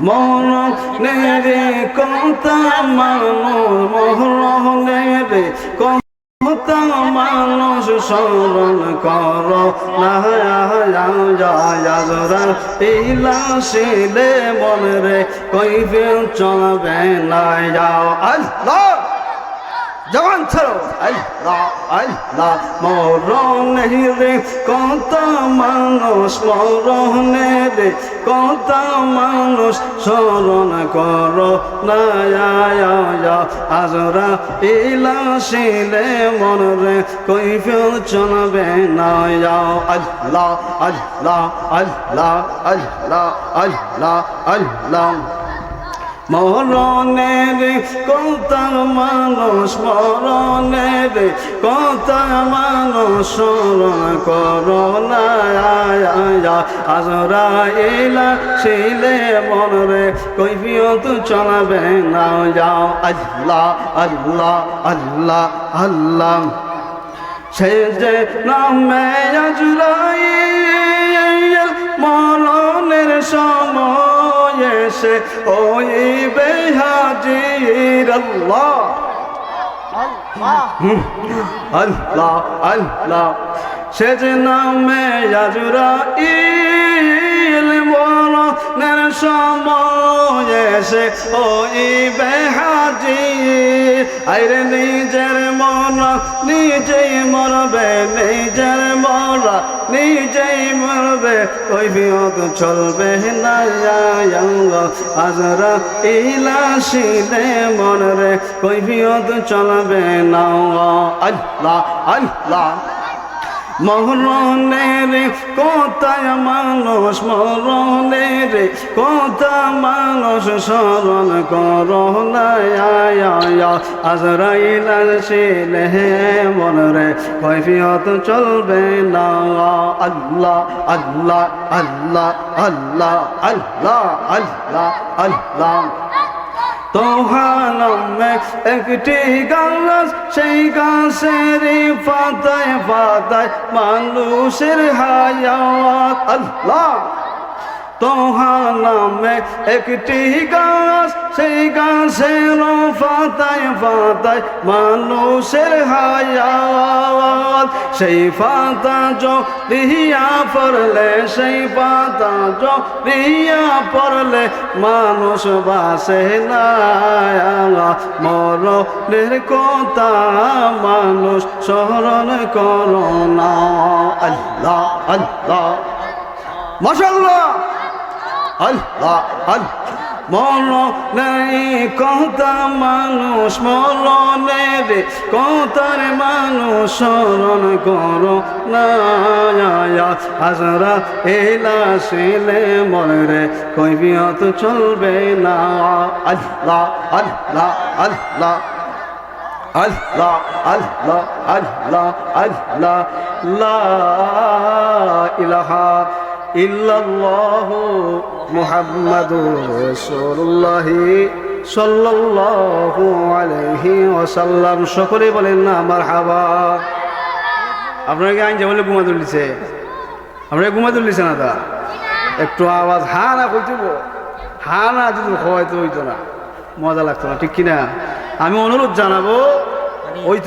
মরণেরে কথা মানুষ মরণেরে কথা মানুষ স্মরণ কর। না যাজরা ইলাশিলে মনে রে। কইবে চলবে না যাও। আল্লাহ! জবান ছাড়ো। মরণে রে, কত মানুষ মরণে রে, কত মানুষ স্মরণ কর। আজরা ইলাশিলে মন রে, কৈফিয়ত চলবে না আল্লাহ আল্লাহ আল্লাহ আল্লাহ আল্লাহ আল্লাহ মরণের কথা মানুষ মরণের কথা মানুষ করোনা আজরা এলা শিলে মনরে কৈফিয়ত চলাবে না, যাও। আল্লাহ আল্লাহ আল্লাহ আল্লাহ। সে যে নামে আজরাই মরণের সময় এসে, ওই বেহাজির আল্লাহ। আল্লাহ আল্লাহ। সে যে নামে আজরা ইল মরণের সময় এসে, ওই বেহাজির, আইরে নিজের মন নিজেই মরবে, নিজের মরা নিজেই মরবে। ওই বিয়োগ চলবে না আজরা ইলাশিলে কই বিয়োগ চলবে না আল্লাহ আল্লাহ। মরণের কোথায় মানুষ মরণের কথা মানুষ স্মরণ করো না আজরাইল শিলে মনরে, কৈফিয়ত চলবে না। আল্লাহ আল্লাহ আল্লাহ আল্লাহ আল্লাহ আল্লাহ আল্লাহ। তোহানমে একটি গাছ সেই গাছের পাতায় পাতায় মানুষের হায়াত। আল্লাহ! তোহানমে নামে একটি গাছ সেই গাছের পাতায় পাতায় মানুষের হায়াত। সেই পাতা রিয়া পড়লে, সেই পাতা রিয়া পড়লে, মানুষ বাসে না। মরণের কথা মানুষ স্মরণ করো না। আল্লাহ আল্লাহ। মাশাল্লাহ আল্লাহ আল্লাহ। মরণের কথা মানুষ মরণের কথার মানুষ স্মরণ করো না হাজারা এলা শিলে মরে কৈবিয়ত চলবে না। আল্লাহ আল্লাহ আল্লাহ আল্লাহ আল্লাহ আল্লাহ আল্লাহ, লা ইলাহা ইল্লাল্লাহ মুহাম্মাদুর রাসূলুল্লাহ সাল্লাল্লাহু আলাইহি ওয়াসাল্লাম। সকলে বলেন, না আমার হাবা আপনাকে আইন বলে ঘুমা তুলিছে আপনাকে ঘুমা তুলিছে না তা? একটু আওয়াজ, হা না কইতেব হা না, যদি হয়তো হইতো না। মজা লাগতো না, ঠিক কিনা? আমি অনুরোধ জানাব, ওই